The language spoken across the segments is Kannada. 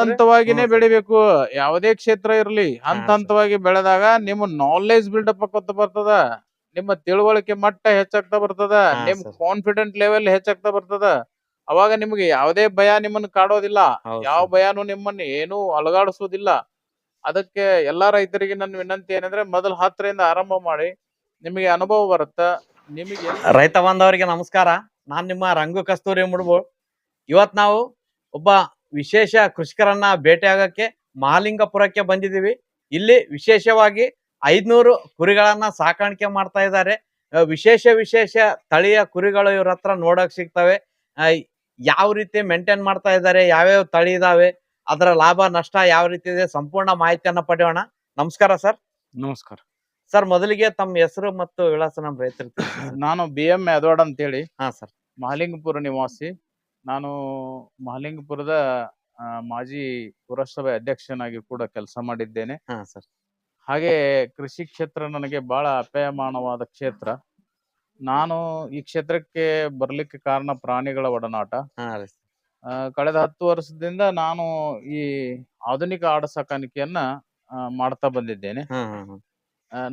ಹಂತವಾಗಿನೇ ಬೆಳಿಬೇಕು. ಯಾವುದೇ ಕ್ಷೇತ್ರ ಇರಲಿ ಹಂತ ಹಂತವಾಗಿ ಬೆಳೆದಾಗ ನಿಮ್ಮ ನಾಲೆಜ್ ಬಿಲ್ಡಪ್ ಆಕೋತ ಬರ್ತದ ನಿಮ್ಮ ತಿಳುವಳಿಕೆ ಮಟ್ಟ ಹೆಚ್ಚಾಗ್ತಾ ಬರ್ತದ ನಿಮ್ ಕಾನ್ಫಿಡೆಂಟ್ ಲೆವೆಲ್ ಹೆಚ್ಚಾಗ್ತಾ ಬರ್ತದ. ಅವಾಗ ನಿಮ್ಗೆ ಯಾವುದೇ ಭಯ ನಿಮ್ಮನ್ನ ಕಾಡೋದಿಲ್ಲ. ಯಾವ ಭಯನು ಭಯನೂ ನಿಮ್ಮನ್ನ ಏನು ಅಲಗಾಡಿಸೋದಿಲ್ಲ. ಅದಕ್ಕೆ ಎಲ್ಲಾ ರೈತರಿಗೆ ನನ್ನ ವಿನಂತಿ ಏನಂದ್ರೆ ಮೊದಲು ಹತ್ತರಿಂದ ಆರಂಭ ಮಾಡಿ ನಿಮಗೆ ಅನುಭವ ಬರುತ್ತ ನಿಮಗೆ ರೈತ ಬಾಂಧವರಿಗೆ ನಮಸ್ಕಾರ. ನಾನ್ ನಿಮ್ಮ ರಂಗು ಕಸ್ತೂರಿ ಮುಡ್ಬೋ. ಇವತ್ ನಾವು ಒಬ್ಬ ವಿಶೇಷ ಕೃಷಿಕರನ್ನ ಭೇಟಿಯಾಗಕ್ಕೆ ಮಹಾಲಿಂಗಪುರಕ್ಕೆ ಬಂದಿದ್ದೀವಿ. ಇಲ್ಲಿ ವಿಶೇಷವಾಗಿ ಐದ್ನೂರು ಕುರಿಗಳನ್ನ ಸಾಕಾಣಿಕೆ ಮಾಡ್ತಾ ಇದ್ದಾರೆ. ವಿಶೇಷ ವಿಶೇಷ ತಳಿಯ ಕುರಿಗಳು ಇವ್ರ ಹತ್ರ ನೋಡಕ್ ಸಿಗ್ತವೆ. ಯಾವ ರೀತಿ ಮೇಂಟೈನ್ ಮಾಡ್ತಾ ಇದ್ದಾರೆ ಯಾವ್ಯಾವ ತಳಿ ಇದಾವೆ ಅದರ ಲಾಭ ನಷ್ಟ ಯಾವ ರೀತಿ ಇದೆ ಸಂಪೂರ್ಣ ಮಾಹಿತಿಯನ್ನ ಪಡೆಯೋಣ. ನಮಸ್ಕಾರ ಸರ್. ನಮಸ್ಕಾರ. ಸರ್ ಮೊದಲಿಗೆ ತಮ್ಮ ಹೆಸರು ಮತ್ತು ವಿಳಾಸ ನಮ್ಮ ರೈತರು ನಾನು ಬಿ ಎಂ ಯಾದವಾಡ್ ಅಂತೇಳಿ. ಹಾ ಸರ್. ಮಹಾಲಿಂಗಪುರ ನಿವಾಸಿ. ನಾನು ಮಹಲಿಂಗಪುರದ ಮಾಜಿ ಪುರಸಭೆ ಅಧ್ಯಕ್ಷನಾಗಿ ಕೂಡ ಕೆಲಸ ಮಾಡಿದ್ದೇನೆ. ಹಾಗೆ ಕೃಷಿ ಕ್ಷೇತ್ರ ನನಗೆ ಬಹಳ ಅಪಾಯಮಾನವಾದ ಕ್ಷೇತ್ರ. ನಾನು ಈ ಕ್ಷೇತ್ರಕ್ಕೆ ಬರ್ಲಿಕ್ಕೆ ಕಾರಣ ಪ್ರಾಣಿಗಳ ಒಡನಾಟ. ಕಳೆದ ಹತ್ತು ವರ್ಷದಿಂದ ನಾನು ಈ ಆಧುನಿಕ ಆಡ ಸಾಕಾಣಿಕೆಯನ್ನ ಮಾಡ್ತಾ ಬಂದಿದ್ದೇನೆ.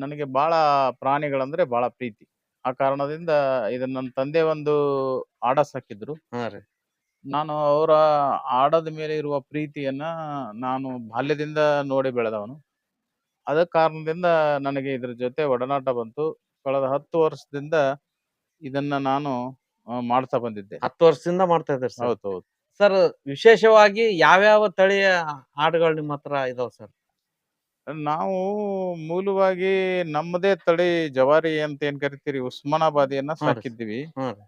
ನನಗೆ ಬಹಳ ಪ್ರಾಣಿಗಳಂದ್ರೆ ಬಹಳ ಪ್ರೀತಿ. ಆ ಕಾರಣದಿಂದ ಇದನ್ನ ನನ್ನ ತಂದೆ ಒಂದು ಆಡ ಸಾಕಿದ್ರು. ನಾನು ಅವರ ಆಡದ ಮೇಲೆ ಇರುವ ಪ್ರೀತಿಯನ್ನ ನಾನು ಬಾಲ್ಯದಿಂದ ನೋಡಿ ಬೆಳೆದವನು. ಅದ ಕಾರಣದಿಂದ ನನಗೆ ಇದ್ರ ಜೊತೆ ಒಡನಾಟ ಬಂತು. ಕಳೆದ ಹತ್ತು ವರ್ಷದಿಂದ ಇದನ್ನ ನಾನು ಮಾಡ್ತಾ ಬಂದಿದ್ದೆ. ಹತ್ತು ವರ್ಷದಿಂದ ಮಾಡ್ತಾ ಇದ್ದಾರೆ ಸರ್? ಹೌದು ಹೌದು. ಸರ್ ವಿಶೇಷವಾಗಿ ಯಾವ್ಯಾವ ತಳಿಯ ಆಡುಗಳು ನಿಮ್ಮ ಹತ್ರ ಇದಾವೆ ಸರ್? ನಾವು ಮೂಲವಾಗಿ ನಮ್ಮದೇ ತಳಿ ಜವಾರಿ ಅಂತ ಏನ್ ಕರಿತೀರಿ ಉಸ್ಮಾನಾಬಾದಿಯನ್ನ ಹಾ ರೀ. ಸಾಕಿದ್ದೀವಿ. ಹಾ ರೀ. ಆ,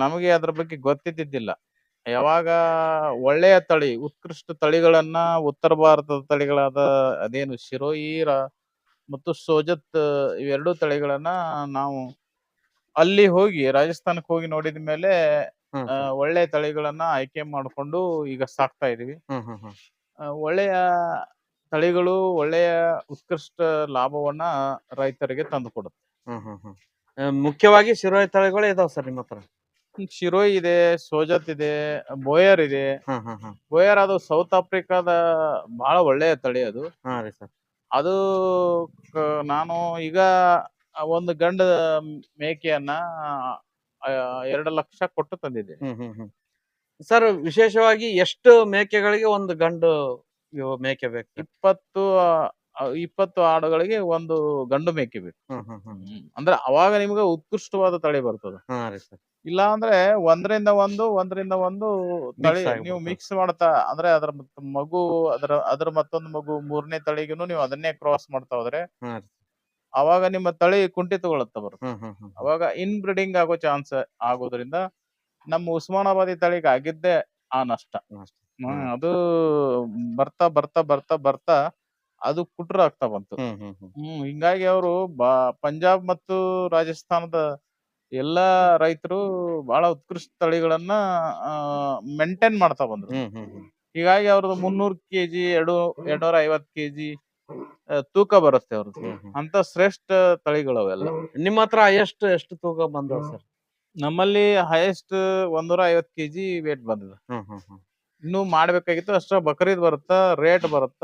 ನಮಗೆ ಅದ್ರ ಬಗ್ಗೆ ಗೊತ್ತಿದ್ದಿದ್ದಿಲ್ಲ. ಯಾವಾಗ ಒಳ್ಳೆಯ ತಳಿ ಉತ್ಕೃಷ್ಟ ತಳಿಗಳನ್ನ ಉತ್ತರ ಭಾರತದ ತಳಿಗಳಾದ ಅದೇನು ಶಿರೋಯಿರ ಮತ್ತು ಸೋಜತ್ ಇವೆರಡು ತಳಿಗಳನ್ನ ನಾವು ಅಲ್ಲಿ ಹೋಗಿ ರಾಜಸ್ಥಾನಕ್ಕೆ ಹೋಗಿ ನೋಡಿದ ಮೇಲೆ ಒಳ್ಳೆಯ ತಳಿಗಳನ್ನ ಆಯ್ಕೆ ಮಾಡಿಕೊಂಡು ಈಗ ಸಾಕ್ತಾ ಇದೀವಿ. ಒಳ್ಳೆಯ ತಳಿಗಳು ಒಳ್ಳೆಯ ಉತ್ಕೃಷ್ಟ ಲಾಭವನ್ನ ರೈತರಿಗೆ ತಂದು ಕೊಡುತ್ತೆ. ಆ, ಮುಖ್ಯವಾಗಿ ಶಿರೋಯಿ ತಳಿಗಳು ಇದಾವ ಸರ್ ನಿಮ್ಮ ಹತ್ರ ಶಿರೋಯ್ ಇದೆ ಸೋಜತ್ ಇದೆ ಬೋಯರ್ ಇದೆ. ಬೋಯರ್ ಅದು ಸೌತ್ ಆಫ್ರಿಕಾದ ಬಹಳ ಒಳ್ಳೆಯ ತಳಿ ಅದು. ಹಾ ರೀ ಸರ್. ಅದು ಕ- ನಾನು ಈಗ ಒಂದು ಗಂಡ ಮೇಕೆಯನ್ನ ಆ, ಎರಡು ಲಕ್ಷ ಕೊಟ್ಟು ತಂದಿದ್ದೆ. ಹ್ಮ್ ಹ್ಮ್ ಹ್ಮ್. ಸರ್ ವಿಶೇಷವಾಗಿ ಎಷ್ಟು ಮೇಕೆಗಳಿಗೆ ಒಂದು ಗಂಡು ಇವು ಮೇಕೆ ಬೇಕು? ಇಪ್ಪತ್ತು ಇಪ್ಪತ್ತು ಆಡುಗಳಿಗೆ ಒಂದು ಗಂಡು ಮೇಕೆ ಬೇಕು ಹ್ಮ್ ಹ್ಮ್ ಹ್ಮ್ ಹ್ಮ್. ಅಂದ್ರೆ ಅವಾಗ ನಿಮ್ಗೆ ಉತ್ಕೃಷ್ಟವಾದ ತಳಿ ಬರ್ತದೆ ಹಾ ರೀ ಸರ್ ಇಲ್ಲ ಅಂದ್ರೆ ಒಂದರಿಂದ ಒಂದು ಒಂದರಿಂದ ಒಂದು ತಳಿ. ನೀವು ಮಿಕ್ಸ್ ಮಾಡ್ತಾ ಅಂದ್ರೆ ಅದ್ರ ಮಗು ಅದ್ರ ಅದ್ರ ಮತ್ತೊಂದು ಮಗು ಮೂರನೇ ತಳಿಗೂ ನೀವು ಅದನ್ನೇ ಕ್ರಾಸ್ ಮಾಡ್ತಾ ಹೋದ್ರೆ ಹಾ ರೀ ಅವಾಗ ನಿಮ್ಮ ತಳಿ ಕುಂಠಿತಗೊಳ್ಳುತ್ತ ಬರುತ್ತೆ ಹ್ಮ್ ಹ್ಮ್ ಹ್ಮ್ ಅವಾಗ ಇನ್ ಬ್ರೀಡಿಂಗ್ ಆಗೋ ಚಾನ್ಸ್ ಆಗೋದ್ರಿಂದ ನಮ್ಮ ಉಸ್ಮಾನಾಬಾದಿ ತಳಿಗೆ ಆಗಿದ್ದೆ ಆ ನಷ್ಟ ನಷ್ಟ. ಹ್ಮ್, ಹ್ಮ್. ಅದು ಬರ್ತಾ ಬರ್ತಾ ಬರ್ತಾ ಬರ್ತಾ ಅದು ಕುಟ್ರ ಆಗ್ತಾ ಬಂತು. ಹ್ಮ್ ಹಿಂಗಾಗಿ ಅವರು ಬಾ ಪಂಜಾಬ್ ಮತ್ತು ರಾಜಸ್ಥಾನದ ಎಲ್ಲಾ ರೈತರು ಬಹಳ ಉತ್ಕೃಷ್ಟ ತಳಿಗಳನ್ನ ಮೇಂಟೈನ್ ಮಾಡ್ತಾ ಬಂದ್ರು. ಹೀಗಾಗಿ ಅವ್ರದ್ದು ಮುನ್ನೂರು ಕೆಜಿ ಎರಡು ಎರಡ್ನೂರ ಐವತ್ ಕೆಜಿ ತೂಕ ಬರುತ್ತೆ ಅವ್ರದ್ದು. ಅಂತ ಶ್ರೇಷ್ಠ ತಳಿಗಳು ಅವೆಲ್ಲ ನಿಮ್ಮ ಹತ್ರ ಎಷ್ಟು ಎಷ್ಟು ತೂಕ ಬಂದವ ಸರ್? ನಮ್ಮಲ್ಲಿ ಹೈಯೆಸ್ಟ್ ಒಂದೂರ ಐವತ್ ಕೆಜಿ ವೇಟ್ ಬಂದಿದೆ. ಇನ್ನೂ ಮಾಡ್ಬೇಕಾಗಿತ್ತು ಅಷ್ಟ ಬಕ್ರೀದ್ ಬರುತ್ತ ರೇಟ್ ಬರುತ್ತ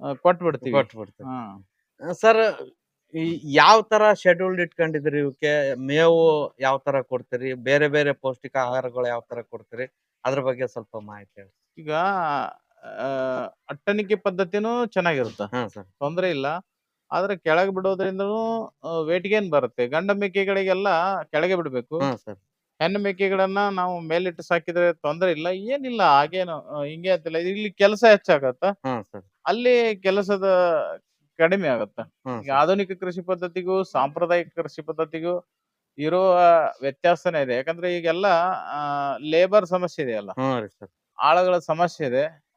ಕೊಟ್ಟು ಬಿಡ್ತೀವಿ ಕೊಟ್ಟು ಬಿಡ್ತೀವಿ ಹಾ ಸರ್ ಯಾವ ತರ ಶೆಡ್ಯೂಲ್ಡ್ ಇಟ್ಕೊಂಡಿದ್ರಿ ಇವಕ್ಕೆ ಮೇವು ಯಾವ ತರ ಕೊಡ್ತೀರಿ? ಬೇರೆ ಬೇರೆ ಪೌಷ್ಟಿಕ ಆಹಾರಗಳು ಯಾವ ತರ ಕೊಡ್ತೀರಿ? ಅದ್ರ ಬಗ್ಗೆ ಸ್ವಲ್ಪ ಮಾಹಿತಿ ಹೇಳಿ. ಈಗ ಆ, ಅಟ್ಟಣಿಕೆ ಪದ್ಧತಿನೂ ಚೆನ್ನಾಗಿರುತ್ತೆ. ಹಾ ಸರ್. ತೊಂದ್ರೆ ಇಲ್ಲ. ಆದ್ರೆ ಕೆಳಗೆ ಬಿಡೋದ್ರಿಂದನೂ ವೇಟ್ ಗೇನ್ ಬರುತ್ತೆ. ಗಂಡ ಮೇಕೆಗಳಿಗೆಲ್ಲ ಕೆಳಗೆ ಬಿಡ್ಬೇಕು. ಹಾ ಸರ್. ಹೆಣ್ಣು ಮೇಕೆಗಳನ್ನ ನಾವು ಮೇಲಿಟ್ಟು ಸಾಕಿದ್ರೆ ತೊಂದ್ರೆ ಇಲ್ಲ ಏನಿಲ್ಲ ಹಾಗೇನು ಹಿಂಗೆ ಅಂತಿಲ್ಲ. ಇಲ್ಲಿ ಕೆಲಸ ಹೆಚ್ಚಾಗತ್ತ. ಸರ್. ಅಲ್ಲಿ ಕೆಲಸದ ಕಡಿಮೆ ಆಗತ್ತ. ಈಗ ಆಧುನಿಕ ಕೃಷಿ ಪದ್ಧತಿಗೂ ಸಾಂಪ್ರದಾಯಿಕ ಕೃಷಿ ಪದ್ಧತಿಗೂ ಇರೋ ವ್ಯತ್ಯಾಸನೇ ಇದೆ. ಯಾಕಂದ್ರೆ ಈಗೆಲ್ಲ ಲೇಬರ್ ಸಮಸ್ಯೆ ಇದೆಯಲ್ಲ ಅಲ್ಲ. ರೀ ಸರ್. ಆಳುಗಳ ಸಮಸ್ಯೆ ಇದೆ.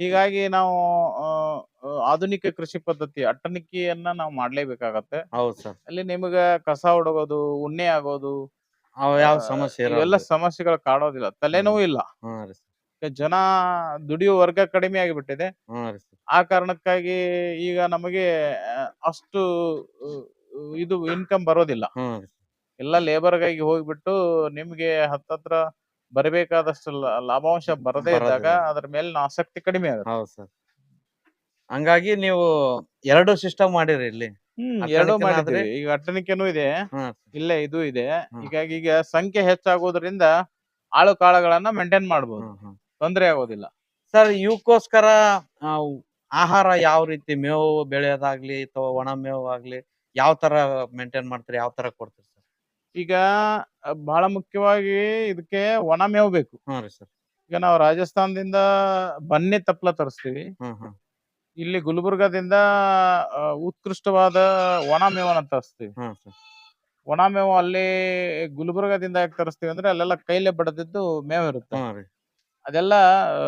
ಹೀಗಾಗಿ ನಾವು ಆ, ಆ, ಆಧುನಿಕ ಕೃಷಿ ಪದ್ಧತಿ ಅಟ್ಟಣಿಕೆಯನ್ನ ನಾವು ಮಾಡ್ಲೇಬೇಕಾಗತ್ತೆ. ಹೌದು ಸರ್. ಅಲ್ಲಿ ನಿಮಗ ಕಸ ಹೊಡಗೋದು ಉಣ್ಣೆ ಆಗೋದು ಅವ್ ಯಾವ ಸಮಸ್ಯೆ ಇವೆಲ್ಲ ಇರಲ್ಲ ಸಮಸ್ಯೆಗಳು ಕಾಡೋದಿಲ್ಲ. ತಲೆನೋವು ಇಲ್ಲ. ಹಾ ರೀ ಸರ್. ಈಗ ಜನ ದುಡಿಯುವ ವರ್ಗ ಕಡಿಮೆ ಆಗಿಬಿಟ್ಟಿದೆ. ಹಾ ರೀ ಸರ್. ಆ ಕಾರಣಕ್ಕಾಗಿ ಈಗ ನಮಗೆ ಆ, ಅಷ್ಟು ಆ, ಇದು ಇನ್ಕಮ್ ಬರೋದಿಲ್ಲ. ಹಾ ಲೇಬರ್ ಎಲ್ಲ ಲೇಬರ್ಗಾಗಿ ಹೋಗ್ಬಿಟ್ಟು ನಿಮ್ಗೆ ಹತ್ತತ್ರ ಬರಬೇಕಾದಷ್ಟು ಲ- ಲಾಭಾಂಶ ಬರದೇ ಇದ್ದಾಗ ಬರೋದಿಲ್ಲ. ಅದ್ರ ಮೇಲೆ ಆಸಕ್ತಿ ಕಡಿಮೆ ಆಗುತ್ತೆ. ಹೌದು ಸರ್. ಹಂಗಾಗಿ ನೀವು ಎರಡು ಸಿಸ್ಟಮ್ ಮಾಡಿರಿ ಇಲ್ಲಿ. ಹ್ಮ್ ಎರಡು ಆದ್ರೆ- ಈಗ ಅಟ್ಟಣಿಕೆನೂ ಇದೆ. ಇಲ್ಲೇ ಇದು ಇದೆ. ಹ್ಮ್. ಹೀಗಾಗಿ ಈಗ ಸಂಖ್ಯೆ ಹೆಚ್ಚಾಗೋದ್ರಿಂದ ಆಳು ಕಾಳುಗಳನ್ನ ಮೇಂಟೈನ್ ಮಾಡಬಹುದು ಹ್ಮ್, ಹ್ಮ್. ತೊಂದರೆ ಆಗೋದಿಲ್ಲ. ಸರ್ ಇವಕ್ಕೋಸ್ಕರ ಆ, ಆಹಾರ ಯಾವ ರೀತಿ ಮೇವು ಬೆಳೆಯೋದಾಗ್ಲಿ ಅಥವಾ ಒಣ ಮೇವು ಆಗ್ಲಿ ಯಾವ ತರ ಮೇಂಟೈನ್ ಮಾಡ್ತೀರಿ? ಯಾವ ತರ ಕೊಡ್ತೀರಿ ಸರ್? ಈಗ ಅ, ಬಹಳ ಮುಖ್ಯವಾಗಿ ಇದಕ್ಕೆ ಒಣ ಮೇವು ಬೇಕು. ಹ್ಞೂ ರೀ ಸರ್. ಈಗ ನಾವು ರಾಜಸ್ಥಾನದಿಂದ ಬನ್ನಿ ತಪ್ಪಲ ತರಿಸ್ತೀವಿ. ಹ್ಮ್ ಹ್ಮ್ ಇಲ್ಲಿ ಗುಲ್ಬರ್ಗಾದಿಂದ ಆ, ಉತ್ಕೃಷ್ಟವಾದ ಒಣ ಮೇವನ್ನ ತರಿಸ್ತೀವಿ. ಹ್ಮ್ ಸರ್ ಒಣ ಮೇವು ಅಲ್ಲಿ ಗುಲ್ಬರ್ಗದಿಂದ ಯಾಕೆ ತರಿಸ್ತೀವಿ ಅಂದ್ರೆ ಅಲ್ಲೆಲ್ಲ ಕೈಲೇ ಬಡದಿದ್ದು ಮೇವು ಇರುತ್ತೆ. ಅದೆಲ್ಲಾ ರೀ. ಅದೆಲ್ಲ ಆ,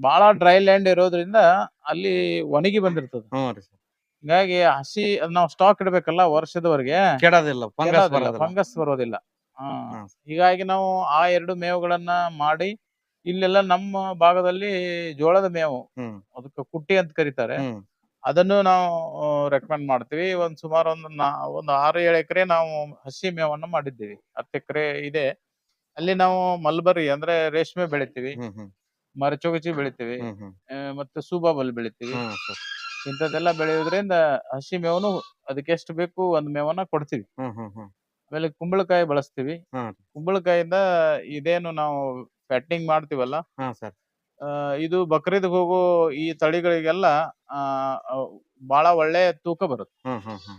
ಬಹಳ ಡ್ರೈ ಲ್ಯಾಂಡ್ ಇರೋದ್ರಿಂದ ಅಲ್ಲಿ ಒಣಗಿ ಬಂದಿರ್ತದ. ಹ್ಞೂ ರೀ ಸರ್. ಹಿಂಗಾಗಿ ಹಸಿ ಅದ್ ನಾವು ಸ್ಟಾಕ್ ಇಡ್ಬೇಕಲ್ಲ ವರ್ಷದವರೆಗೆ. ಕೆಡೋದಿಲ್ಲ ಫಂಗಸ್ ಬರೋದಿಲ್ಲ. ಫಂಗಸ್ ಬರೋದಿಲ್ಲ. ಹಾ. ಹ್ಮ್. ಹೀಗಾಗಿ ನಾವು ಆ ಎರಡು ಮೇವುಗಳನ್ನ ಮಾಡಿ ಇಲ್ಲೆಲ್ಲ ನಮ್ಮ ಭಾಗದಲ್ಲಿ ಜೋಳದ ಮೇವು ಹ್ಮ್. ಅದಕ್ಕೆ ಕುಟ್ಟಿ ಅಂತ ಕರೀತಾರೆ. ಹ್ಮ್. ಅದನ್ನು ನಾವು ರೆಕಮೆಂಡ್ ಮಾಡ್ತೀವಿ. ಒಂದ್ ಸುಮಾರು ಒಂದು ನಾ ಒಂದು ಆರು ಏಳು ಎಕರೆ ನಾವು ಹಸಿ ಮೇವನ್ನು ಮಾಡಿದ್ದೀವಿ. ಹತ್ತು ಎಕರೆ ಇದೆ. ಅಲ್ಲಿ ನಾವು ಮಲ್ಬರಿ ಅಂದ್ರೆ ರೇಷ್ಮೆ ಬೆಳಿತೀವಿ. ಹ್ಮ್ ಹ್ಮ್. ಮರಚೋಗಚಿ ಬೆಳಿತೀವಿ. ಹ್ಮ್ ಹ್ಮ್. ಆ, ಮತ್ತೆ ಸೂಬಾಬಲ್ ಬೆಳಿತೀವಿ. Hmm sir. ಇಂಥದ್ದೆಲ್ಲ ಬೆಳೆಯೋದ್ರಿಂದ ಹಸಿ ಮೇವನು ಅದಕ್ಕೆ ಎಷ್ಟು ಬೇಕು ಒಂದ್ ಮೇವನ್ನ ಕೊಡ್ತೀವಿ. ಹ್ಮ್ ಹ್ಮ್ ಹ್ಮ್. ಆಮೇಲೆ ಕುಂಬಳಕಾಯಿ ಬಳಸ್ತೀವಿ. ಕುಂಬಳಕಾಯಿಂದ ಇದೇನು ನಾವು ಫ್ಯಾಟಿಂಗ್ ಮಾಡ್ತೀವಲ್ಲ? ಹಾ ಸರ್. ಇದು ಬಕ್ರೀದ್ ಹೋಗೋ ಈ ತಳಿಗಳಿಗೆಲ್ಲ ಆ ಬಹಳ ಒಳ್ಳೆ ತೂಕ ಬರುತ್ತೆ. ಹ್ಮ್ ಹ್ಮ್ ಹ್ಮ್.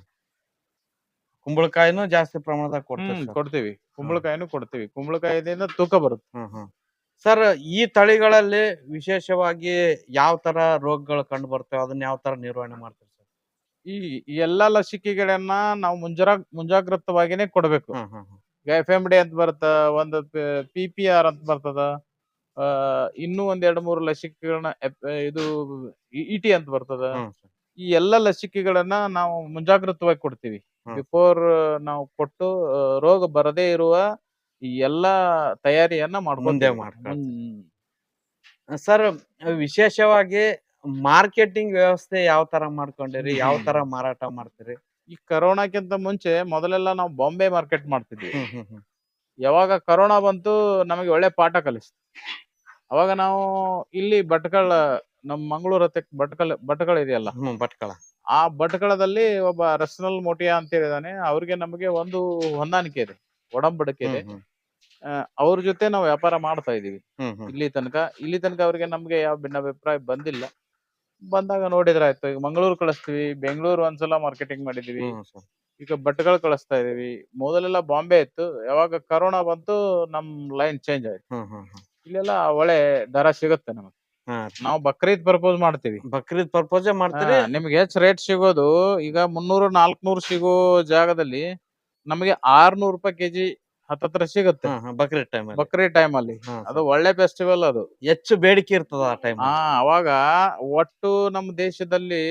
ಕುಂಬಳಕಾಯಿನೂ ಜಾಸ್ತಿ ಪ್ರಮಾಣದಾಗ ಹ್ಮ್ ಸರ್. ಕೊಡ್ತೀವಿ. ಕುಂಬಳಕಾಯಿನೂ ಕೊಡ್ತೀವಿ. ಕುಂಬಳಕಾಯಿದಿಂದ ತೂಕ ಬರುತ್ತೆ. ಹ್ಮ್ ಹ್ಮ್. ಸರ್ ಈ ತಳಿಗಳಲ್ಲಿ ವಿಶೇಷವಾಗಿ ಯಾವ ತರ ರೋಗಗಳು ಕಂಡು ಬರ್ತವೆ? ಅದನ್ನ ಯಾವ ತರ ನಿರ್ವಹಣೆ ಮಾಡ್ತೀವಿ ಸರ್? ಈ ಎಲ್ಲಾ ಲಸಿಕೆಗಳನ್ನ ನಾವು ಮುಂಜಾರ ಮುಂಜಾಗ್ರತವಾಗಿನೇ ಕೊಡ್ಬೇಕು. ಹ್ಮ್ ಹ್ಮ್ ಹ್ಮ್. ಈಗ ಎಫ್ ಎಂ ಡಿ ಅಂತ ಬರುತ್ತ ಒಂದು ಪಿ ಪಿ ಆರ್ ಅಂತ ಬರ್ತದ ಇನ್ನೂ ಒಂದ್ ಎರಡ್ ಮೂರು ಲಸಿಕೆಗಳನ್ನ ಇದು ಇ ಟಿ ಅಂತ ಬರ್ತದ. ಈ ಎಲ್ಲ ಲಸಿಕೆಗಳನ್ನ ನಾವು ಮುಂಜಾಗ್ರತವಾಗಿ ಕೊಡ್ತೀವಿ. ಬಿಫೋರ್ ನಾವು ಕೊಟ್ಟು ರೋಗ ಬರದೇ ಇರುವ ಈ ಎಲ್ಲಾ ತಯಾರಿಯನ್ನ ಹ್ಮ್. ಸರ್ ವಿಶೇಷವಾಗಿ ಮಾರ್ಕೆಟಿಂಗ್ ವ್ಯವಸ್ಥೆ ಯಾವ ತರ ಮಾಡ್ಕೊಂಡಿರಿ? ಯಾವ ತರ ಮಾರಾಟ ಮಾಡ್ತೀರಿ? ಈ ಕರೋನಾಕ್ಕಿಂತ ಮುಂಚೆ ಮೊದಲೆಲ್ಲ ನಾವು ಬಾಂಬೆ ಮಾರ್ಕೆಟ್ ಮಾಡ್ತಿದ್ವಿ. ಯಾವಾಗ ಕರೋನಾ ಬಂತು ನಮಗೆ ಒಳ್ಳೆ ಪಾಠ ಕಲಿಸ್ತು. ಅವಾಗ ನಾವು ಇಲ್ಲಿ ಭಟ್ಕಳ ನಮ್ಮ ಮಂಗಳೂರು ಹತ್ತಕ್ಕೆ ಭಟ್ಕಳ ಭಟ್ಕಳ ಇದೆಯಲ್ಲ? ಭಟ್ಕಳ. ಆ ಭಟ್ಕಳದಲ್ಲಿ ಒಬ್ಬ ರಸ್ನಲ್ ಮೋಟಿಯಾ ಅಂತ ಹೇಳಿದಾನೆ ಅವ್ರಿಗೆ ನಮಗೆ ಒಂದು ಹೊಂದಾಣಿಕೆ ಇದೆ ಒಡಂಬಡಿಕೆ ಇದೆ. ಅವ್ರ ಜೊತೆ ನಾವು ವ್ಯಾಪಾರ ಮಾಡ್ತಾ ಇದೀವಿ. ಇಲ್ಲಿ ತನಕ ಇಲ್ಲಿ ತನಕ ಅವ್ರಿಗೆ ನಮ್ಗೆ ಯಾವ ಭಿನ್ನಾಭಿಪ್ರಾಯ ಬಂದಿಲ್ಲ. ಬಂದಾಗ ನೋಡಿದ್ರೆ ಆಯ್ತು. ಈಗ ಮಂಗಳೂರು ಕಳಿಸ್ತೀವಿ ಬೆಂಗಳೂರು ಒಂದ್ಸಲ ಮಾರ್ಕೆಟಿಂಗ್ ಮಾಡಿದೀವಿ ಹ್ಮ್ ಸರ್ ಈಗ ಬಟ್ಟೆಗಳು ಕಳಿಸ್ತಾ ಇದೀವಿ ಮೊದಲೆಲ್ಲ ಬಾಂಬೆ ಇತ್ತು. ಯಾವಾಗ ಕರೋನಾ ಬಂತು ನಮ್ ಲೈನ್ ಚೇಂಜ್ ಆಯ್ತು. ಹ್ಮ್ ಹ್ಮ್ ಹ್ಮ್. ಇಲ್ಲೆಲ್ಲ ಒಳ್ಳೆ ದರ ಸಿಗುತ್ತೆ ನಮಗೆ. ಹಾ. ನಾವು ಬಕ್ರೀದ್ ಪರ್ಪೋಸ್ ಮಾಡ್ತೀವಿ. ಬಕ್ರೀದ್ ಪರ್ಪೋಸ್ ಮಾಡ್ತೀರಿ? ಹಾ, ನಿಮ್ಗೆ ಹೆಚ್ಚು ರೇಟ್ ಸಿಗೋದು. ಈಗ ಮುನ್ನೂರು ನಾಲ್ಕನೂರು ಸಿಗೋ ಜಾಗದಲ್ಲಿ ನಮಗೆ ಆರ್ನೂರು ರೂಪಾಯಿ ಕೆಜಿ ಹತ್ತತ್ರ ಸಿಗುತ್ತೆ. ಬಕ್ರೀದ್ ಟೈಮ್ ಬಕ್ರೀದ್ ಟೈಮ್ ಅಲ್ಲಿ. ಅದು ಒಳ್ಳೆ ಫೆಸ್ಟಿವಲ್ ಅದು. ಹೆಚ್ಚು ಬೇಡಿಕೆ ಇರ್ತದ ಆ ಟೈಮ್ ಅವಾಗ ಒಟ್ಟು ನಮ್ಮ ದೇಶದಲ್ಲಿ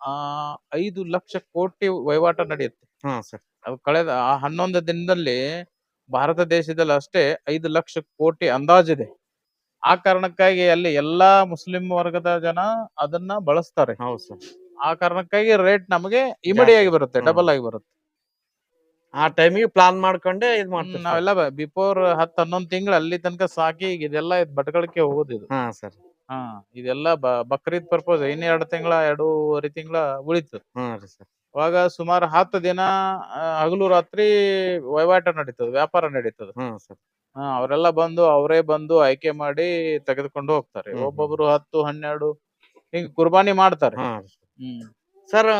ಆ ಐದು ಲಕ್ಷ ಕೋಟಿ ವಹಿವಾಟ ನಡೆಯುತ್ತೆ. ಹಾ ಸರ್. ಅದು ಕಳೆದ ಆ ಹನ್ನೊಂದು ದಿನದಲ್ಲಿ ಭಾರತ ದೇಶದಲ್ಲಿ ಅಷ್ಟೇ ಐದು ಲಕ್ಷ ಕೋಟಿ ಅಂದಾಜಿದೆ. ಆ ಕಾರಣಕ್ಕಾಗಿ ಅಲ್ಲಿ ಎಲ್ಲಾ ಮುಸ್ಲಿಂ ವರ್ಗದ ಜನ ಅದನ್ನ ಬಳಸ್ತಾರೆ. ಹೌದು ಸರ್. ಆ ಕಾರಣಕ್ಕಾಗಿ ರೇಟ್ ನಮಗೆ ಇಮಿಡಿಯಾಗಿ ಬರುತ್ತೆ ಡಬಲ್ ಆಗಿ ಬರುತ್ತೆ. ಆ ಟೈಮಿಗೆ ಪ್ಲಾನ್ ಮಾಡ್ಕೊಂಡೆ ಇದ್ ಮಾಡ್ತೀವಿ sir. ನಾವೆಲ್ಲ ಬಿಫೋರ್ ಹತ್ತು ಹನ್ನೊಂದು ತಿಂಗಳು ಅಲ್ಲಿ ತನಕ ಸಾಕಿ ಈಗ ಇದೆಲ್ಲ ಇದ್ ಭಟ್ಕಳಕ್ಕೆ ಹೋಗೋದು ಇದು. ಹಾ ಸರ್. ಹಾ ಇದೆಲ್ಲ ಬ- ಬಕ್ರೀದ್ ಪರ್ಪೋಸ್ ಇನ್ನೆರಡು ಎರಡು ತಿಂಗಳ ಎರಡೂವರೆ ತಿಂಗಳ ಉಳಿತು. ಹಾ ರೀ ಸರ್. ಅವಾಗ ಸುಮಾರು ಹತ್ತು ದಿನ ಆ, ಹಗಲು ರಾತ್ರಿ ವಹಿವಾಟ ನಡೀತದೆ ವ್ಯಾಪಾರ ನಡೀತದೆ. ಹಾ ಸರ್. ಹಾ ಅವರೆಲ್ಲ ಬಂದು ಅವರೇ ಬಂದು ಆಯ್ಕೆ ಮಾಡಿ ತೆಗೆದುಕೊಂಡು ಹೋಗ್ತಾರೆ. ಹ್ಮ್, ಹ್ಮ್. ಒಬ್ಬೊಬ್ರು ಹತ್ತು ಹನ್ನೆರಡು ಹಿಂಗ್ ಕುರ್ಬಾನಿ ಮಾಡ್ತಾರೆ. ಹಾ ರೀ ಹ್ಮ್. ಸರ್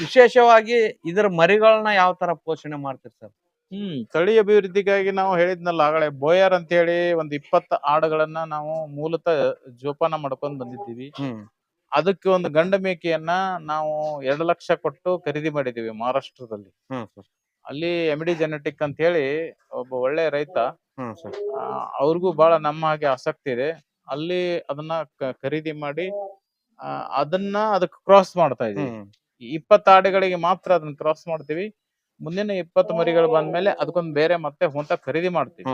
ವಿಶೇಷವಾಗಿ ಇದರ ಮರಿಗಳನ್ನ ಯಾವ ತರ ಪೋಷಣೆ ಮಾಡ್ತೀರಿ ಸರ್? ಹ್ಮ್ ತಳಿ ಅಭಿವೃದ್ಧಿಗಾಗಿ ನಾವು ಹೇಳಿದ್ನಲ್ಲ ಆಗಲೇ ಬೋಯರ್ ಅಂತ ಹೇಳಿ ಒಂದ್ ಇಪ್ಪತ್ತ ಆಡುಗಳನ್ನ ನಾವು ಮೂಲತಃ ಜೋಪಾನ ಮಾಡ್ಕೊಂಡ್ ಬಂದಿದ್ದೀವಿ. ಅದಕ್ಕೆ ಒಂದು ಗಂಡ ಮೇಕೆಯನ್ನ ನಾವು ಎರಡು ಲಕ್ಷ ಕೊಟ್ಟು ಖರೀದಿ ಮಾಡಿದೀವಿ ಮಹಾರಾಷ್ಟ್ರದಲ್ಲಿ. ಅಲ್ಲಿ ಎಮಿಡಿ ಜೆನೆಟಿಕ್ ಅಂತ ಹೇಳಿ ಒಬ್ಬ ಒಳ್ಳೆ ರೈತ. ಅವ್ರಿಗೂ ಬಹಳ ನಮ್ಮ ಹಾಗೆ ಆಸಕ್ತಿ ಇದೆ. ಅಲ್ಲಿ ಅದನ್ನ ಖರೀದಿ ಮಾಡಿ ಅದನ್ನ ಅದಕ್ಕೆ ಕ್ರಾಸ್ ಮಾಡ್ತಾ ಇದೀವಿ ಇಪ್ಪತ್ತು ಆಡುಗಳಿಗೆ ಮಾತ್ರ ಅದನ್ನ ಕ್ರಾಸ್ ಮಾಡ್ತೀವಿ. ಮುಂದಿನ ಇಪ್ಪತ್ತು ಮರಿಗಳು ಬಂದ್ಮೇಲೆ ಅದಕ್ಕೊಂದು ಬೇರೆ ಮತ್ತೆ ಹೊಂತ ಖರೀದಿ ಮಾಡ್ತೀವಿ.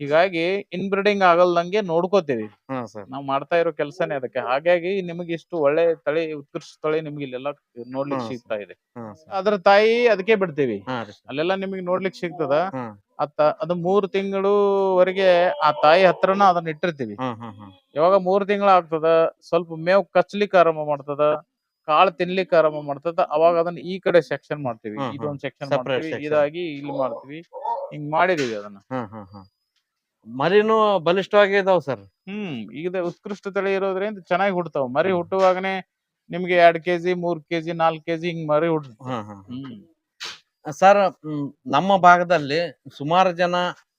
ಹೀಗಾಗಿ ಇನ್ಬ್ರೀಡಿಂಗ್ ಆಗಲ್ದಂಗೆ ನೋಡ್ಕೋತೀವಿ. ನಾವ್ ಮಾಡ್ತಾ ಇರೋ ಕೆಲಸನೇ ಅದಕ್ಕೆ. ಹಾಗಾಗಿ ನಿಮಗೆ ಇಷ್ಟು ಒಳ್ಳೆ ತಳಿ ಉತ್ಕೃಷ್ಟ ತಳಿ ನಿಮ್ಗೆ ಇಲ್ಲೆಲ್ಲ ನೋಡ್ಲಿಕ್ಕೆ ಸಿಗ್ತಾ ಇದೆ. ಅದ್ರ ತಾಯಿ ಅದಕ್ಕೆ ಬಿಡ್ತೀವಿ. ಅಲ್ಲೆಲ್ಲಾ ನಿಮಗೆ ನೋಡ್ಲಿಕ್ಕೆ ಸಿಗ್ತದ. ಅತ್ತ ಅದು ಮೂರ್ ತಿಂಗಳವರೆಗೆ ಆ ತಾಯಿ ಹತ್ರನ ಅದನ್ನ ಇಟ್ಟಿರ್ತೀವಿ. ಯಾವಾಗ ಮೂರ್ ತಿಂಗಳ ಆಗ್ತದ ಸ್ವಲ್ಪ ಮೇವ್ ಕಚ್ಲಿಕ್ಕೆ ಆರಂಭ ಮಾಡ್ತದ ಕಾಳು ತಿನ್ಲಿಕ್ಕೆ ಆರಂಭ ಮಾಡ್ತದ. ಅವಾಗ ಅದನ್ನ ಈ ಕಡೆ ಸೆಕ್ಷನ್ ಮಾಡ್ತೀವಿ. ಇದೊಂದು ಇದೊಂದ್ ಸೆಕ್ಷನ್ Separate ಮಾಡ್ತೀವಿ. section. ಇದಾಗಿ ಇಲ್ಲಿ ಮಾಡ್ತೀವಿ. ಹಿಂಗ್ ಮಾಡಿದೀವಿ ಅದನ್ನ. ಮರಿನೂ ಬಲಿಷ್ಠವಾಗಿ ಇದಾವ್ ಸರ್. ಹ್ಮ್ ಈಗ ಉತ್ಕೃಷ್ಟ ತಳಿ ಇರೋದ್ರಿಂದ ಚೆನ್ನಾಗಿ ಹುಡ್ತಾವ ಮರಿ ಹುಟ್ಟುವಾಗನೆ ನಿಮ್ಗೆ ಎರಡ್ ಕೆಜಿ ಮೂರ್ ಕೆಜಿ ನಾಲ್ಕ್ ಕೆಜಿ ಹಿಂಗ್ ಮರಿ ಹುಡ್ ಹ್ಮ್ ಸರ್ ಮ್, ನಮ್ಮ ಭಾಗದಲ್ಲಿ ಸುಮಾರು ಜನ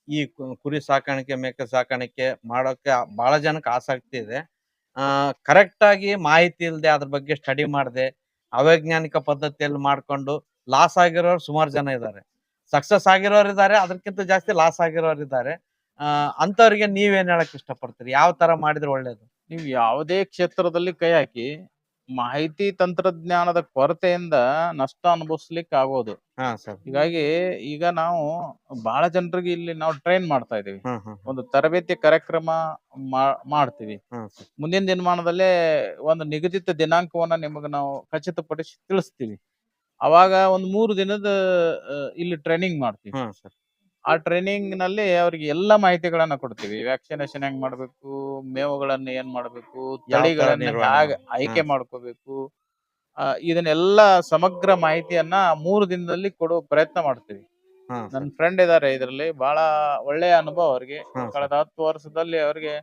ಈ ಕು- ಕುರಿ ಸಾಕಾಣಿಕೆ ಮೇಕೆ ಸಾಕಾಣಿಕೆ ಮಾಡೋಕೆ ಬಹಳ ಜನಕ್ಕೆ ಆಸಕ್ತಿ ಇದೆ. ಕರೆಕ್ಟ್ ಆಗಿ ಮಾಹಿತಿ ಇಲ್ಲದೆ ಅದ್ರ ಬಗ್ಗೆ ಸ್ಟಡಿ ಮಾಡದೆ, ಅವೈಜ್ಞಾನಿಕ ಪದ್ಧತಿಯಲ್ಲಿ ಮಾಡ್ಕೊಂಡು ಲಾಸ್ ಆಗಿರೋರು ಸುಮಾರು ಜನ ಇದ್ದಾರೆ ಸಕ್ಸಸ್ ಆಗಿರೋರು ಇದ್ದಾರೆ ಅದಕ್ಕಿಂತ ಜಾಸ್ತಿ ಲಾಸ್ ಆಗಿರೋರು ಇದ್ದಾರೆ ಅಂತವ್ರಿಗೆ ನೀವೇನ್ ಹೇಳಕ್ ಇಷ್ಟಪಡ್ತೀರಿ? ಯಾವ ತರ ಮಾಡಿದ್ರೆ ಒಳ್ಳೇದು? ನೀವು ಯಾವುದೇ ಕ್ಷೇತ್ರದಲ್ಲಿ ಕೈ ಹಾಕಿ ಮಾಹಿತಿ ತಂತ್ರಜ್ಞಾನದ ಕೊರತೆಯಿಂದ ನಷ್ಟ ಅನುಭವಿಸ್ಲಿಕ್ಕೆ ಆಗೋದು ಹಾ ಸರ್. ಹೀಗಾಗಿ ಈಗ ನಾವು ಬಹಳ ಜನರಿಗೆ ಇಲ್ಲಿ ನಾವು ಟ್ರೈನ್ ಮಾಡ್ತಾ ಇದೀವಿ ಒಂದು ತರಬೇತಿ ಕಾರ್ಯಕ್ರಮ ಮಾ- ಮಾಡ್ತೀವಿ. ಸರ್. ಮುಂದಿನ ದಿನಮಾನದಲ್ಲೇ ಒಂದು ನಿಗದಿತ ದಿನಾಂಕವನ್ನ ನಿಮಗೆ ನಾವು ಖಚಿತಪಡಿಸಿ ತಿಳಿಸ್ತೀವಿ. ಅವಾಗ ಒಂದು ಮೂರು ದಿನದ ಆ, ಇಲ್ಲಿ ಟ್ರೈನಿಂಗ್ ಮಾಡ್ತೀವಿ. ಸರ್. ಆ ಟ್ರೈನಿಂಗ್ನಲ್ಲಿ ಅವ್ರಿಗೆ ಎಲ್ಲ ಮಾಹಿತಿಗಳನ್ನ ಕೊಡ್ತೀವಿ. ವ್ಯಾಕ್ಸಿನೇಷನ್ ಹೆಂಗ್ ಮಾಡ್ಬೇಕು ಮೇವುಗಳನ್ನ ಏನ್ ಮಾಡ್ಬೇಕು ತಳಿಗಳನ್ನ ಹೇಗೆ ಆಯ್ಕೆ. ಮಾಡ್ಕೋಬೇಕು ಆ, ಇದನ್ನೆಲ್ಲ ಸಮಗ್ರ ಮಾಹಿತಿಯನ್ನ ಮೂರು ದಿನದಲ್ಲಿ ಕೊಡುವ ಪ್ರಯತ್ನ ಮಾಡ್ತೀವಿ. ಹಾ ನನ್ನ ಫ್ರೆಂಡ್ ಇದಾರೆ ಇದರಲ್ಲಿ ಬಹಳ ಒಳ್ಳೆಯ ಅನುಭವ ಅವ್ರಿಗೆ. ಹಾ. ಕಳೆದ ಹತ್ತು ವರ್ಷದಲ್ಲಿ ಅವ್ರಿಗೆ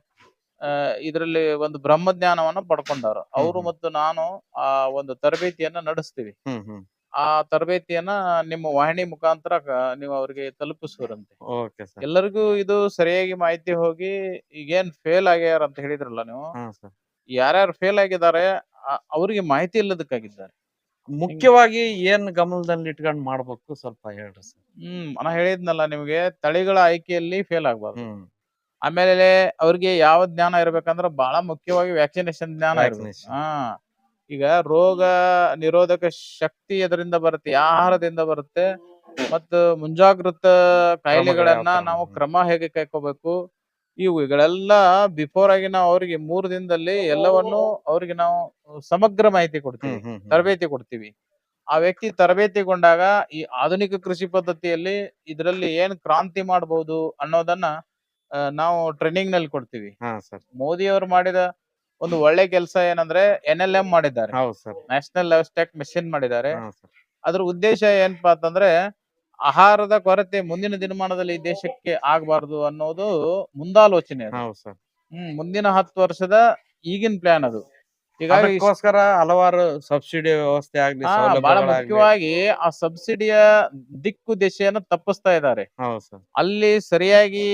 ಆ, ಇದರಲ್ಲಿ ಒಂದು ಬ್ರಹ್ಮಜ್ಞಾನವನ್ನ ಪಡ್ಕೊಂಡವ್ರು. ಅವರು ಮತ್ತು ನಾನು ಆ ಒಂದು ತರಬೇತಿಯನ್ನ ನಡೆಸ್ತೀವಿ. ಹ್ಮ್ ಹ್ಮ್. ಆ ತರಬೇತಿಯನ್ನ ನಿಮ್ಮ ವಾಹಿನಿ ಮುಖಾಂತರ ಕ- ನೀವು ಅವ್ರಿಗೆ ತಲುಪಿಸುವರಂತೆ. Okay sir. ಎಲ್ಲರಿಗೂ ಇದು ಸರಿಯಾಗಿ ಮಾಹಿತಿ ಹೋಗಿ ಈಗೇನ್ ಫೇಲ್ ಆಗ್ಯಾರ ಅಂತ ಹೇಳಿದ್ರಲ್ಲ ನೀವು? ಹಾ ಸರ್. ಯಾರ್ಯಾರು ಫೇಲ್ ಆಗಿದ್ದಾರೆ ಆ- ಅವ್ರಿಗೆ ಮಾಹಿತಿ ಇಲ್ಲದಕ್ಕಾಗಿದ್ದಾರೆ. ಮುಖ್ಯವಾಗಿ ಏನ್ ಗಮನದಲ್ಲಿ ಇಟ್ಕೊಂಡ್ ಮಾಡ್ಬೇಕು ಸ್ವಲ್ಪ ಹೇಳ್ರಿ ಸರ್. ಹ್ಮ್ ನಾ ಹೇಳಿದ್ನಲ್ಲ ನಿಮ್ಗೆ ತಳಿಗಳ ಆಯ್ಕೆಯಲ್ಲಿ ಫೇಲ್ ಆಗ್ಬಾರ್ದು. ಹ್ಮ್. ಆಮೇಲೆ ಅವ್ರಿಗೆ ಯಾವ ಜ್ಞಾನ ಇರ್ಬೇಕಂದ್ರ ಬಹಳ ಮುಖ್ಯವಾಗಿ ವ್ಯಾಕ್ಸಿನೇಷನ್ ಜ್ಞಾನ ಇರ್ಬೇಕು. Vaccination. ಹಾ. ಈಗ ರೋಗ ನಿರೋಧಕ ಶಕ್ತಿ ಎದರಿಂದ ಬರುತ್ತೆ ಆಹಾರದಿಂದ ಬರುತ್ತೆ. ಮತ್ತು ಮುಂಜಾಗೃತ ಕಾಯಿಲೆಗಳನ್ನ ನಾವು ಕ್ರಮ? ಹೇಗೆ ಕೈಕೋಬೇಕು? ಇವುಗಳೆಲ್ಲ ಬಿಫೋರ್ ಆಗಿ ನಾವು ಅವರಿಗೆ ಮೂರು ದಿನದಲ್ಲಿ ಎಲ್ಲವನ್ನು ಅವ್ರಿಗೆ ನಾವು ಸಮಗ್ರ ಮಾಹಿತಿ ಕೊಡ್ತೀವಿ. ತರಬೇತಿ ಕೊಡ್ತೀವಿ. ಆ ವ್ಯಕ್ತಿ ತರಬೇತಿಗೊಂಡಾಗ ಈ ಆಧುನಿಕ ಕೃಷಿ ಪದ್ಧತಿಯಲ್ಲಿ ಇದರಲ್ಲಿ ಏನ್ ಕ್ರಾಂತಿ ಮಾಡಬಹುದು ಅನ್ನೋದನ್ನ ನಾವು ಟ್ರೈನಿಂಗ್ನಲ್ಲಿ ಕೊಡ್ತೀವಿ. ಮೋದಿ ಅವರು ಮಾಡಿದ ಒಂದು ಒಳ್ಳೆ ಕೆಲಸ ಏನಂದ್ರೆ ಎನ್ ಎಲ್ ಎಂ ಮಾಡಿದ್ದಾರೆ. ಹೌದು ಸರ್. ನ್ಯಾಷನಲ್ ಸ್ಟಾಕ್ ಮಿಷನ್ ಮಾಡಿದ್ದಾರೆ. ಅದ್ರ ಉದ್ದೇಶ ಏನಪ್ಪಾ ಅಂತಂದ್ರೆ ಆಹಾರದ ಕೊರತೆ ಮುಂದಿನ ದಿನಮಾನದಲ್ಲಿ ಈ ದೇಶಕ್ಕೆ ಆಗಬಾರದು ಅನ್ನೋದು ಮುಂದಾಲೋಚನೆ ಅದು. ಹೌದು ಸರ್. ಹ್ಮ್ ಮುಂದಿನ ಹತ್ತು ವರ್ಷದ ಈಗಿನ ಪ್ಲಾನ್ ಅದು. ಅದಕ್ಕೋಸ್ಕರ ಹಲವಾರು ಸಬ್ಸಿಡಿ ವ್ಯವಸ್ಥೆ ಆಗ್ಲಿ ಬಹಳ ಮುಖ್ಯವಾಗಿ ಆ ಸಬ್ಸಿಡಿಯ ದಿಕ್ಕು ದಿಶೆಯನ್ನು ತಪ್ಪಿಸ್ತಾ ಇದ್ದಾರೆ. ಅಲ್ಲಿ ಸರಿಯಾಗಿ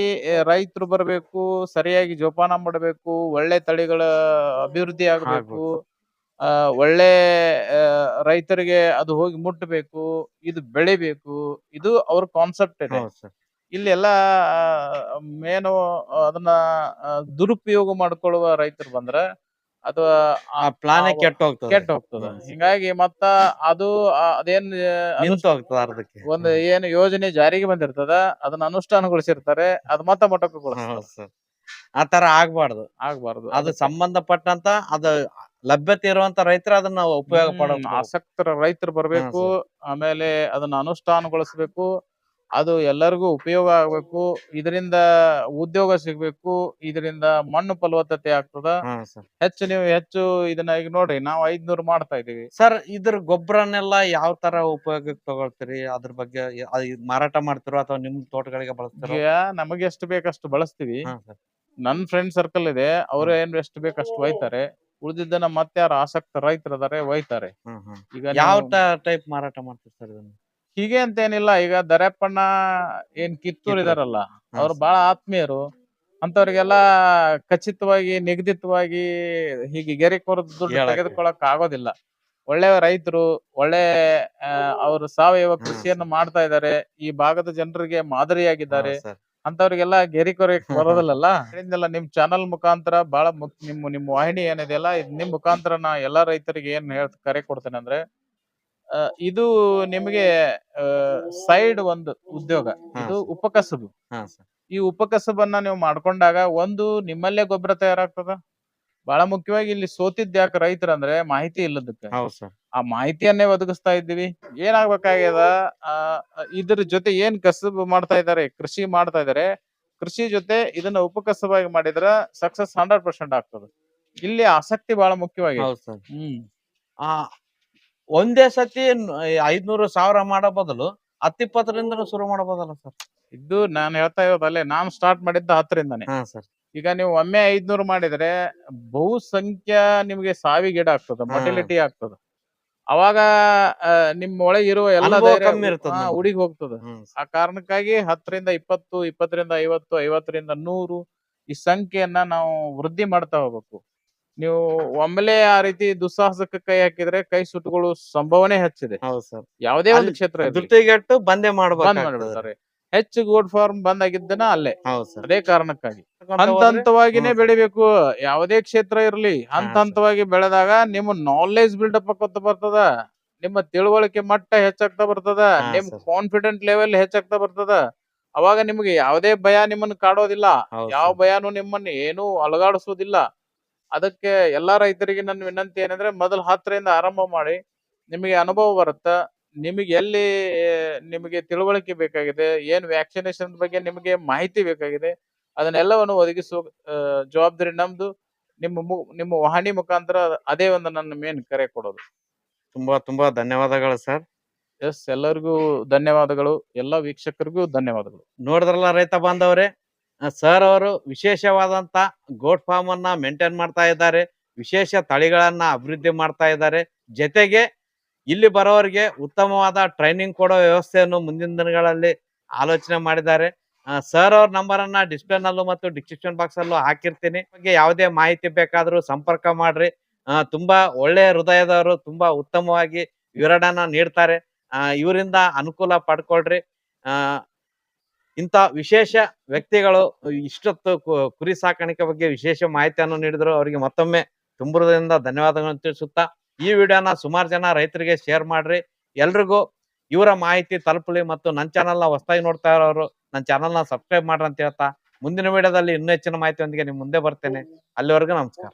ರೈತರು ಬರಬೇಕು ಸರಿಯಾಗಿ ಜೋಪಾನ ಮಾಡಬೇಕು ಒಳ್ಳೆ ತಳಿಗಳ ಅಭಿವೃದ್ಧಿ ಆಗಬೇಕು ಆ, ಒಳ್ಳೆ ರೈತರಿಗೆ ಅದು ಹೋಗಿ ಮುಟ್ಟಬೇಕು ಇದು ಬೆಳಿಬೇಕು ಇದು ಅವ್ರ ಕಾನ್ಸೆಪ್ಟ್ ಇದೆ. ಹೌದು ಸರ್. ಇಲ್ಲಿ ಎಲ್ಲ ಮೇನು ಅದನ್ನ ದುರುಪಯೋಗ ಮಾಡ್ಕೊಳ್ಳುವ ರೈತರು ಬಂದ್ರ ಅಥವಾ ಆ ಪ್ಲಾನ್ ಕೆಟ್ಟ ಹೋಗ್ತದೆ ಕೆಟ್ಟ ಹೋಗ್ತದ ಹಿಂಗಾಗಿ ಮತ್ತ ಅದು ಅದೇನ್ ನಿಂತು ಹೋಗ್ತದ ಅರ್ಧಕ್ಕೆ. ಒಂದು ಏನು ಯೋಜನೆ ಜಾರಿಗೆ ಬಂದಿರ್ತದ ಅದನ್ನ ಅನುಷ್ಠಾನಗೊಳಿಸಿರ್ತಾರೆ ಅದ್ ಮತ್ತ ಮಠಕ್ಕೆ ಆ ತರ ಆಗ್ಬಾರ್ದು. ಆಗ್ಬಾರ್ದು. ಅದು ಸಂಬಂಧಪಟ್ಟಂತ ಅದು ಲಭ್ಯತೆ ಇರುವಂತ ರೈತರು ಅದನ್ನ ಉಪಯೋಗ ಮಾಡೋ ಪಡೋ ಆಸಕ್ತರ ರೈತರು ಬರ್ಬೇಕು ಆಮೇಲೆ ಅದನ್ನ ಅನುಷ್ಠಾನಗೊಳಿಸ್ಬೇಕು ಅದು ಎಲ್ಲರಿಗೂ ಉಪಯೋಗ ಆಗ್ಬೇಕು ಇದರಿಂದ ಉದ್ಯೋಗ ಸಿಗ್ಬೇಕು ಇದರಿಂದ ಮಣ್ಣು ಫಲವತ್ತತೆ ಆಗ್ತದ. ಹೆಚ್ಚು ನೀವು ಹೆಚ್ಚು ಇದನ್ನ ಈಗ ನೋಡ್ರಿ ನಾವು ಐದ್ನೂರು ಮಾಡ್ತಾ ಇದೀವಿ ಸರ್ ಇದ್ರ ಗೊಬ್ಬರನೆಲ್ಲ ಯಾವ ತರ ಉಪಯೋಗಕ್ಕೆ ತಗೊಳ್ತೀರಿ? ಅದ್ರ ಬಗ್ಗೆ ಅದ್ ಮಾರಾಟ ಮಾಡ್ತಿರೋ ಅಥವಾ ನಿಮ್ ತೋಟಗಳಿಗೆ ಬಳಸ್ತೀರ? ಈಗ ನಮಗೆ ಎಷ್ಟು ಬೇಕಷ್ಟು ಬಳಸ್ತೀವಿ. ಹಾ ಸರ್. ನನ್ ಫ್ರೆಂಡ್ ಸರ್ಕಲ್ ಇದೆ ಅವ್ರು ಏನ್ ಎಷ್ಟು ಬೇಕಷ್ಟು ಒಯ್ತಾರೆ. ಉಳಿದಿದ್ದನ್ನ ಮತ್ತೆ ಯಾರು ಆಸಕ್ತ ರೈತರದಾರೆ ಒಯ್ತಾರೆ. ಹ್ಮ್ ಹ್ಮ್ ಈಗ ಯಾವ ನೀವು- ಟೈಪ್ ಮಾರಾಟ ಮಾಡ್ತೀರಿ ಸರ್ ಇದನ್ನ? ಹೀಗೆ ಅಂತ ಏನಿಲ್ಲ ಈಗ ದರೆಪ್ಪಣ್ಣ ಏನ್ ಕಿತ್ತೂರ್. ಇದಾರಲ್ಲ ಅವ್ರು ಬಹಳ ಆತ್ಮೀಯರು. ಅಂತವ್ರಿಗೆಲ್ಲ ಖಚಿತವಾಗಿ ನಿಗದಿತವಾಗಿ ಹೀಗೆ ಗೆರೆ ಕೊರದು ದುಡ್ಡು ಹೇಳಕ್ಕೆ. ತೆಗೆದುಕೊಳ್ಳಕ್ ಆಗೋದಿಲ್ಲ. ಒಳ್ಳೆ ರೈತರು ಒಳ್ಳೆ ಅವರು ಸಾವಯವ ಕೃಷಿಯನ್ನು ಮಾಡ್ತಾ ಇದ್ದಾರೆ. ಈ ಭಾಗದ ಜನರಿಗೆ ಮಾದರಿಯಾಗಿದ್ದಾರೆ. ಅಂತವ್ರಿಗೆಲ್ಲ ಗೆರಿ ಕೊರಕ್ ಬರೋದಿಲ್ಲಲ್ಲ? ನಿಮ್ ಚಾನಲ್ ಮುಖಾಂತರ ಬಹಳ ನಿಮ್ ನಿಮ್ಮ ನಿಮ್ಮ ವಾಹಿನಿ ಏನಿದೆಯಲ್ಲ ನಿಮ್ ಮುಖಾಂತರ ನಾ ಎಲ್ಲಾ ರೈತರಿಗೆ ಏನ್ ಹೇಳ್ ಕರೆ ಕೊಡ್ತೇನೆ ಅಂದ್ರೆ ಇದು ನಿಮಗೆ ಸೈಡ್ ಒಂದು ಉದ್ಯೋಗ. ಇದು. ಉಪಕಸಬು. ಈ ಉಪಕಸಬನ್ನ ನೀವು ಮಾಡ್ಕೊಂಡಾಗ ಒಂದು ನಿಮ್ಮಲ್ಲೇ ಗೊಬ್ಬರ ತಯಾರಾಗ್ತದ? ಬಹಳ ಮುಖ್ಯವಾಗಿ ಇಲ್ಲಿ ಸೋತಿದ್ ಯಾಕೆ ರೈತರಂದ್ರೆ ಮಾಹಿತಿ ಇಲ್ಲದಕ್ಕೆ. ಆ ಮಾಹಿತಿಯನ್ನೇ ಒದಗಿಸ್ತಾ ಇದ್ದೀವಿ. ಏನಾಗ್ಬೇಕಾಗ್ಯದ? ಆ ಇದ್ರ ಜೊತೆ ಏನ್ ಕಸಬು ಮಾಡ್ತಾ ಇದಾರೆ ಕೃಷಿ ಮಾಡ್ತಾ ಇದಾರೆ ಕೃಷಿ ಜೊತೆ ಇದನ್ನ ಉಪಕಸಬಾಗಿ ಮಾಡಿದ್ರ ಸಕ್ಸಸ್ ಹಂಡ್ರೆಡ್ ಪರ್ಸೆಂಟ್ ಆಗ್ತದೆ. ಇಲ್ಲಿ ಆಸಕ್ತಿ ಬಹಳ ಸರ್. ಹ್ಮ್. ಆ ಒಂದೇ ಸತಿ ಐದ್ನೂರು ಸಾವಿರ ಮಾಡೋ ಬದಲು ಹತ್ತಿಪ್ಪತ್ತರಿಂದ ಶುರು ಮಾಡಬಹುದಲ್ಲ ಸರ್. ಇದು ನಾನು ಹೇಳ್ತಾ ಇರೋದಲ್ಲೇ ನಾನ್ ಸ್ಟಾರ್ಟ್ ಮಾಡಿದ್ದ ಹತ್ತರಿಂದಾನೆ. ಹಾ ಸರ್. ಈಗ ನೀವು ಒಮ್ಮೆ ಐದ್ನೂರು ಮಾಡಿದ್ರೆ ಬಹುಸಂಖ್ಯಾ ನಿಮ್ಗೆ ಸಾವಿಗೀಡ ಆಗ್ತದ. ಮೊಟಿಲಿಟಿ ಆಗ್ತದ. ಅವಾಗ ನಿಮ್ ಒಳಗೆ ಇರುವ ಎಲ್ಲ. ಹುಡುಗಿ ಹೋಗ್ತದ. ಆ ಕಾರಣಕ್ಕಾಗಿ ಹತ್ತರಿಂದ ಇಪ್ಪತ್ತು ಇಪ್ಪತ್ತರಿಂದ ಐವತ್ತು ಐವತ್ತರಿಂದ ನೂರು ಈ ಸಂಖ್ಯೆಯನ್ನ ನಾವು ವೃದ್ಧಿ ಮಾಡ್ತಾ ಹೋಗ್ಬೇಕು. ನೀವು ಒಮ್ಮೆಲೆ ಆ ರೀತಿ ದುಸ್ಸಾಹಸಕ್ಕೆ ಕೈ ಹಾಕಿದ್ರೆ ಕೈ ಸುಟ್ಟುಗಳು ಸಂಭವನೆ ಹೆಚ್ಚಿದೆ. ಹೌದು ಸರ್. ಯಾವುದೇ ಒಂದು ಅಲ್ಲಿ ಕ್ಷೇತ್ರ ಇರ್ಲಿ, ಬಂದೇ ಬಂದ್ ಮಾಡ್ಬೇಕು ಹೆಚ್ಚು ಗೋಡ್ ಫಾರ್ಮ್ ಬಂದ್ ಆಗಿದ್ದನ ಅಲ್ಲೇ. ಹೌದು ಸರ್. ಅದೇ ಕಾರಣಕ್ಕಾಗಿ. ಹಂತ ಹಂತವಾಗಿನೇ ಹ್ಮ್. ಬೆಳಿಬೇಕು. ಯಾವುದೇ ಕ್ಷೇತ್ರ ಇರಲಿ. ಹಂತ. ಹಂತವಾಗಿ ಬೆಳೆದಾಗ ನಿಮ್ಮ ನಾಲೆಜ್ ಬಿಲ್ಡಪ್ ಆಕೋತ ಬರ್ತದ. ನಿಮ್ಮ ತಿಳುವಳಿಕೆ ಮಟ್ಟ ಹೆಚ್ಚಾಗ್ತಾ ಬರ್ತದ. ಹಾ, ನಿಮ್. ಕಾನ್ಫಿಡೆಂಟ್ ಲೆವೆಲ್ ಹೆಚ್ಚಾಗ್ತಾ ಬರ್ತದ. ಅವಾಗ ನಿಮ್ಗೆ ಯಾವುದೇ ಭಯ ನಿಮ್ಮನ್ನ ಕಾಡೋದಿಲ್ಲ. ಯಾವ ಭಯಾನೂ ನಿಮ್ಮನ್ನ ಏನೂ ಅಲಗಾಡಿಸೋದಿಲ್ಲ. ಅದಕ್ಕೆ ಎಲ್ಲಾ ರೈತರಿಗೆ ನನ್ನ ವಿನಂತಿ ಏನಂದ್ರೆ ಮೊದಲು ಹತ್ತರಿಂದ ಆರಂಭ ಮಾಡಿ ನಿಮಗೆ ಅನುಭವ ಬರುತ್ತ ನಿಮಗೆ ಎಲ್ಲಿ ನಿಮಗೆ ತಿಳುವಳಿಕೆ ಬೇಕಾಗಿದೆ ಏನ್ ವ್ಯಾಕ್ಸಿನೇಷನ್ ಬಗ್ಗೆ ನಿಮಗೆ ಮಾಹಿತಿ ಬೇಕಾಗಿದೆ ಅದನ್ನೆಲ್ಲವನ್ನು ಒದಗಿಸುವ ಜವಾಬ್ದಾರಿ ನಮ್ದು. ನಿಮ್ಮ ಮು- ನಿಮ್ಮ ವಾಹಿನಿ ಮುಖಾಂತರ ಅದೇ ಒಂದು ನನ್ನ ಮೇನ್ ಕರೆ ಕೊಡೋದು. ತುಂಬಾ ತುಂಬಾ ಧನ್ಯವಾದಗಳು ಸರ್. ಎಸ್ ಎಲ್ಲರಿಗೂ ಧನ್ಯವಾದಗಳು. ಎಲ್ಲ ವೀಕ್ಷಕರಿಗೂ ಧನ್ಯವಾದಗಳು. ನೋಡಿದ್ರಲ್ಲ ರೈತ ಬಾಂಧವರೇ? ಸರ್ ಅವರು ವಿಶೇಷವಾದಂತ ಗೋಟ್ ಫಾರ್ಮ್ ಅನ್ನ ಮೇಂಟೈನ್ ಮಾಡ್ತಾ ಇದ್ದಾರೆ. ವಿಶೇಷ ತಳಿಗಳನ್ನ ಅಭಿವೃದ್ಧಿ ಮಾಡ್ತಾ ಇದ್ದಾರೆ. ಜೊತೆಗೆ ಇಲ್ಲಿ ಬರೋರಿಗೆ ಉತ್ತಮವಾದ ಟ್ರೈನಿಂಗ್ ಕೊಡೋ ವ್ಯವಸ್ಥೆಯನ್ನು ಮುಂದಿನ ದಿನಗಳಲ್ಲಿ ಆಲೋಚನೆ ಮಾಡಿದ್ದಾರೆ. ಸರ್ ಅವ್ರ ನಂಬರ್ ಅನ್ನ ಡಿಸ್ಪ್ಲೇ ಮತ್ತು ಡಿಸ್ಕ್ರಿಪ್ಷನ್ ಬಾಕ್ಸ್ ಅಲ್ಲೂ ಹಾಕಿರ್ತೀನಿ. ನಿಮಗೆ ಯಾವುದೇ ಮಾಹಿತಿ ಬೇಕಾದ್ರೂ ಸಂಪರ್ಕ ಮಾಡ್ರಿ. ತುಂಬಾ ಒಳ್ಳೆಯ ಹೃದಯದವರು ತುಂಬಾ ಉತ್ತಮವಾಗಿ ವಿವರಣೆನ ನೀಡ್ತಾರೆ. ಇವರಿಂದ ಅನುಕೂಲ ಪಡ್ಕೊಳ್ರಿ. ಇಂಥ ವಿಶೇಷ ವ್ಯಕ್ತಿಗಳು ಇಷ್ಟೊತ್ತು ಕುರಿ ಸಾಕಾಣಿಕೆ ಬಗ್ಗೆ ವಿಶೇಷ ಮಾಹಿತಿಯನ್ನು ನೀಡಿದ್ರು. ಅವರಿಗೆ ಮತ್ತೊಮ್ಮೆ ತುಂಬುರದಿಂದ ಧನ್ಯವಾದಗಳನ್ನು ತಿಳಿಸುತ್ತಾ, ಈ ವಿಡಿಯೋನ ಸುಮಾರು ಜನ ರೈತರಿಗೆ ಶೇರ್ ಮಾಡ್ರಿ. ಎಲ್ರಿಗೂ ಇವರ ಮಾಹಿತಿ ತಲುಪಲಿ ಮತ್ತು ನನ್ನ ಚಾನಲ್ನ ಹೊಸದಾಗಿ ನೋಡ್ತಾ ಇರೋರು ನನ್ನ ಚಾನಲ್ನ ಸಬ್ಸ್ಕ್ರೈಬ್ ಮಾಡ್ರಿ ಅಂತ ಹೇಳ್ತಾ, ಮುಂದಿನ ವಿಡಿಯೋದಲ್ಲಿ ಇನ್ನೂ ಹೆಚ್ಚಿನ ಮಾಹಿತಿಯೊಂದಿಗೆ ನಿಮ್ಮ ಮುಂದೆ ಬರ್ತೇನೆ. ಅಲ್ಲಿವರೆಗೂ ನಮಸ್ಕಾರ.